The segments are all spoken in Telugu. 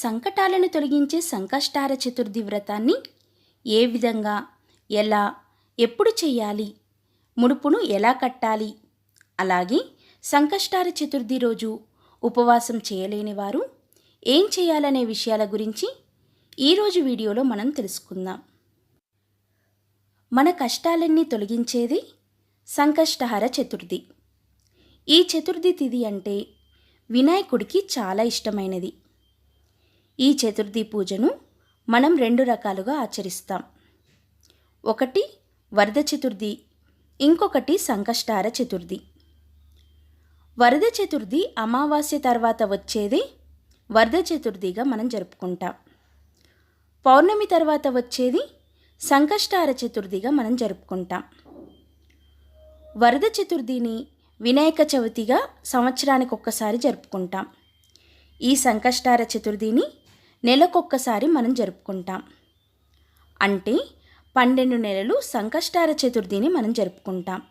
సంకటాలను తొలగించే సంకష్టార చతుర్థి వ్రతాన్ని ఏ విధంగా ఎలా ఎప్పుడు చేయాలి ముడుపును ఎలా కట్టాలి అలాగే సంకష్టార చతుర్థి రోజు ఉపవాసం చేయలేని వారు ఏం చేయాలనే విషయాల గురించి ఈరోజు వీడియోలో మనం తెలుసుకుందాం. మన కష్టాలన్నీ తొలగించేది సంకష్టహార చతుర్థి. ఈ చతుర్థి తిథి అంటే వినాయకుడికి చాలా ఇష్టమైనది. ఈ చతుర్థి పూజను మనం రెండు రకాలుగా ఆచరిస్తాం. ఒకటి వరద చతుర్థి ఇంకొకటి సంకష్టార చతుర్థి. వరద చతుర్థి అమావాస్య తర్వాత వచ్చేది వరద చతుర్థిగా మనం జరుపుకుంటాం. పౌర్ణమి తర్వాత వచ్చేది సంకష్టార చతుర్థిగా మనం జరుపుకుంటాం. వరద చతుర్థిని వినాయక చవితిగా సంవత్సరానికి ఒక్కసారి జరుపుకుంటాం. ఈ సంకష్టార చతుర్థిని నెలకొక్కసారి మనం జరుపుకుంటాం. అంటే పన్నెండు నెలలు సంకష్టార చతుర్థిని మనం జరుపుకుంటాం.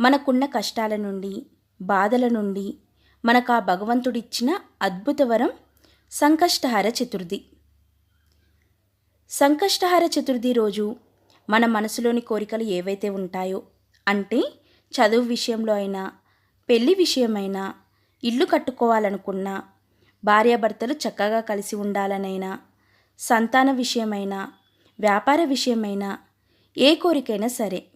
మనకున్న కష్టాల నుండి బాధల నుండి మనకు ఆ భగవంతుడిచ్చిన అద్భుత వరం సంకష్టహార చతుర్థి. సంకష్టహార చతుర్థి రోజు మన మనసులోని కోరికలు ఏవైతే ఉంటాయో అంటే చదువు విషయంలో అయినా పెళ్ళి విషయమైనా ఇల్లు కట్టుకోవాలనుకున్నా భార్యాభర్తలు చక్కగా కలిసి ఉండాలనైనా సంతాన విషయమైనా వ్యాపార విషయమైనా ఏ కోరికైనా సరే.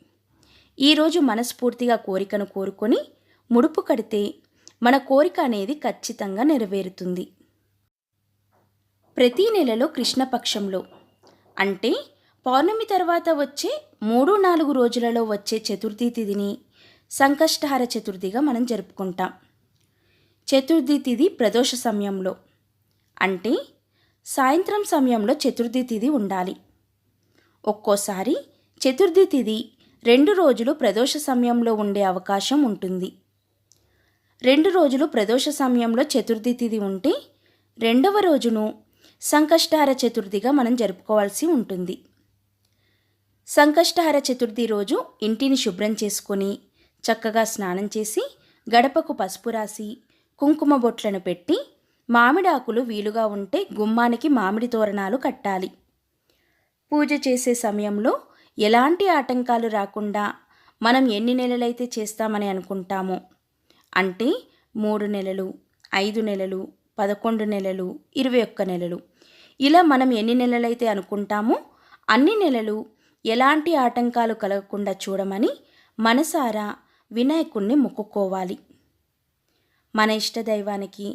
ఈరోజు మనస్ఫూర్తిగా కోరికను కోరుకొని ముడుపు కడితే మన కోరిక అనేది ఖచ్చితంగా నెరవేరుతుంది. ప్రతి నెలలో కృష్ణపక్షంలో అంటే పౌర్ణమి తర్వాత వచ్చే మూడు నాలుగు రోజులలో వచ్చే చతుర్థి తిథిని సంకష్టహార చతుర్థిగా మనం జరుపుకుంటాం. చతుర్థి తిథి ప్రదోష సమయంలో. అంటే సాయంత్రం సమయంలో చతుర్థి తిథి ఉండాలి. ఒక్కోసారి చతుర్థి తిథి రెండు రోజులు ప్రదోష సమయంలో ఉండే అవకాశం ఉంటుంది. రెండు రోజులు ప్రదోష సమయంలో చతుర్థి తిథి ఉంటే రెండవ రోజును సంకష్టార చతుర్థిగా మనం జరుపుకోవాల్సి ఉంటుంది. సంకష్టార చతుర్థి రోజు ఇంటిని శుభ్రం చేసుకొని చక్కగా స్నానం చేసి గడపకు పసుపు రాసి కుంకుమ బొట్లను పెట్టి మామిడాకులు వీలుగా ఉంటే గుమ్మానికి మామిడి తోరణాలు కట్టాలి. పూజ చేసే సమయంలో ఎలాంటి ఆటంకాలు రాకుండా మనం ఎన్ని నెలలైతే చేస్తామని అనుకుంటామో అంటే మూడు నెలలు ఐదు నెలలు పదకొండు నెలలు ఇరవై ఒక్క నెలలు ఇలా మనం ఎన్ని నెలలైతే అనుకుంటామో అన్ని నెలలు ఎలాంటి ఆటంకాలు కలగకుండా చూడమని మనసారా వినాయకుణ్ణి మొక్కుకోవాలి. మన ఇష్టదైవానికి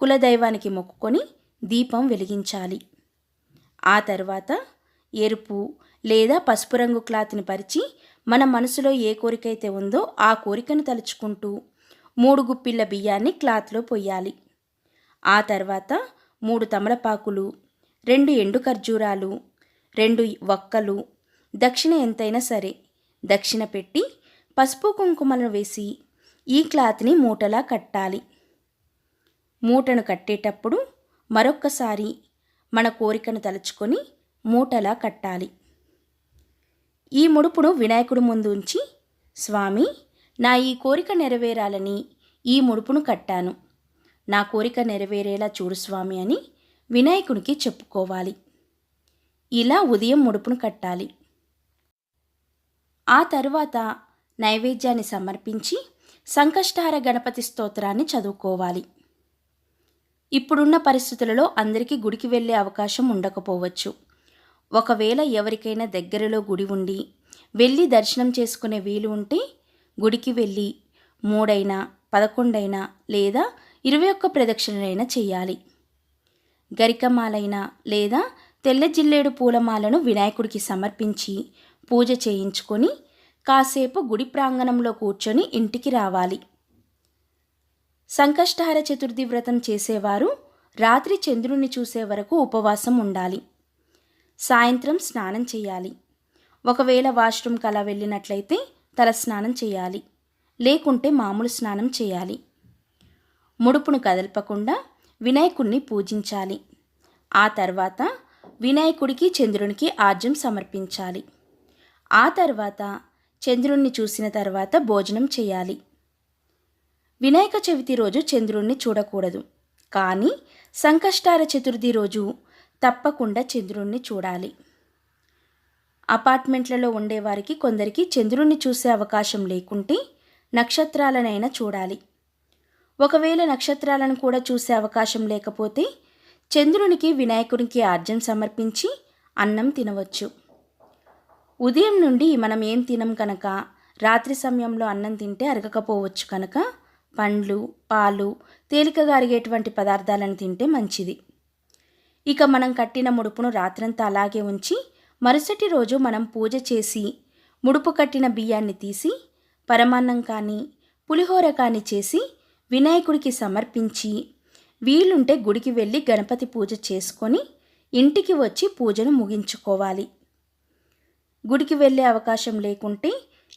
కులదైవానికి మొక్కుకొని దీపం వెలిగించాలి. ఆ తర్వాత ఎరుపు లేదా పసుపు రంగు క్లాత్ని పరిచి మన మనసులో ఏ కోరికైతే ఉందో ఆ కోరికను తలుచుకుంటూ మూడు గుప్పిళ్ళ బియ్యాన్ని క్లాత్లో పొయ్యాలి. ఆ తర్వాత మూడు తమలపాకులు రెండు ఎండు ఖర్జూరాలు రెండు వక్కలు దక్షిణ ఎంతైనా సరే దక్షిణ పెట్టి పసుపు కుంకుమలను వేసి ఈ క్లాత్ని మూటలా కట్టాలి. మూటను కట్టేటప్పుడు మరొక్కసారి మన కోరికను తలుచుకొని మూటలా కట్టాలి. ఈ ముడుపును వినాయకుడి ముందు ఉంచి స్వామి నా ఈ కోరిక నెరవేరాలని ఈ ముడుపును కట్టాను. నా కోరిక నెరవేరేలా చూడు స్వామి అని వినాయకునికి చెప్పుకోవాలి. ఇలా ఉదయం ముడుపును కట్టాలి. ఆ తరువాత నైవేద్యాన్ని సమర్పించి సంకష్టార గణపతి స్తోత్రాన్ని చదువుకోవాలి. ఇప్పుడున్న పరిస్థితులలో అందరికీ గుడికి వెళ్ళే అవకాశం ఉండకపోవచ్చు. ఒకవేళ ఎవరికైనా దగ్గరలో గుడి ఉండి వెళ్ళి దర్శనం చేసుకునే వీలు ఉంటే గుడికి వెళ్ళి మూడైనా పదకొండైనా లేదా ఇరవై ఒక్క ప్రదక్షిణలైనా చేయాలి. గరికమాలైన లేదా తెల్ల జిల్లేడు పూలమాలను వినాయకుడికి సమర్పించి పూజ చేయించుకొని కాసేపు గుడి ప్రాంగణంలో కూర్చొని ఇంటికి రావాలి. సంకష్టహార చతుర్థి వ్రతం చేసేవారు రాత్రి చంద్రుణ్ణి చూసే వరకు ఉపవాసం ఉండాలి. సాయంత్రం స్నానం చేయాలి. ఒకవేళ వాష్రూమ్కి అలా వెళ్ళినట్లయితే తల స్నానం చేయాలి. లేకుంటే మామూలు స్నానం చేయాలి. ముడుపును కదల్పకుండా వినాయకుడిని పూజించాలి. ఆ తర్వాత వినాయకుడికి చంద్రునికి ఆజ్యం సమర్పించాలి. ఆ తర్వాత చంద్రుణ్ణి చూసిన తర్వాత భోజనం చేయాలి. వినాయక చవితి రోజు చంద్రుణ్ణి చూడకూడదు. కానీ సంకష్టార చతుర్థి రోజు తప్పకుండా చంద్రుణ్ణి చూడాలి. అపార్ట్మెంట్లలో ఉండేవారికి కొందరికి చంద్రుణ్ణి చూసే అవకాశం లేకుంటే నక్షత్రాలనైనా చూడాలి. ఒకవేళ నక్షత్రాలను కూడా చూసే అవకాశం లేకపోతే చంద్రునికి వినాయకునికి ఆర్జం సమర్పించి అన్నం తినవచ్చు. ఉదయం నుండి మనం ఏం తినం కనుక? రాత్రి సమయంలో అన్నం తింటే అరగకపోవచ్చు కనుక? పండ్లు పాలు తేలికగా అరిగేటువంటి పదార్థాలను తింటే మంచిది. ఇక మనం కట్టిన ముడుపును రాత్రంతా అలాగే ఉంచి మరుసటి రోజు మనం పూజ చేసి ముడుపు కట్టిన బియ్యాన్ని తీసి పరమాన్నం కానీ పులిహోర కానీ చేసి వినాయకుడికి సమర్పించి వీలుంటే గుడికి వెళ్ళి గణపతి పూజ చేసుకొని ఇంటికి వచ్చి పూజను ముగించుకోవాలి. గుడికి వెళ్ళే అవకాశం లేకుంటే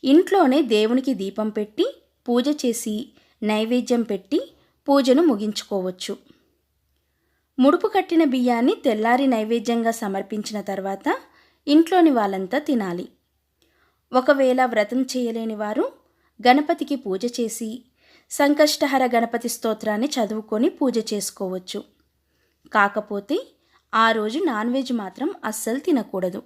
ఇంట్లోనే దేవునికి దీపం పెట్టి పూజ చేసి నైవేద్యం పెట్టి పూజను ముగించుకోవచ్చు. ముడుపు కట్టిన బియ్యాన్ని తెల్లారి నైవేద్యంగా సమర్పించిన తర్వాత ఇంట్లోని వాళ్ళంతా తినాలి. ఒకవేళ వ్రతం చేయలేని వారు గణపతికి పూజ చేసి సంకష్టహర గణపతి స్తోత్రాన్ని చదువుకొని పూజ చేసుకోవచ్చు. కాకపోతే ఆ రోజు నాన్ వెజ్ మాత్రం అస్సలు తినకూడదు.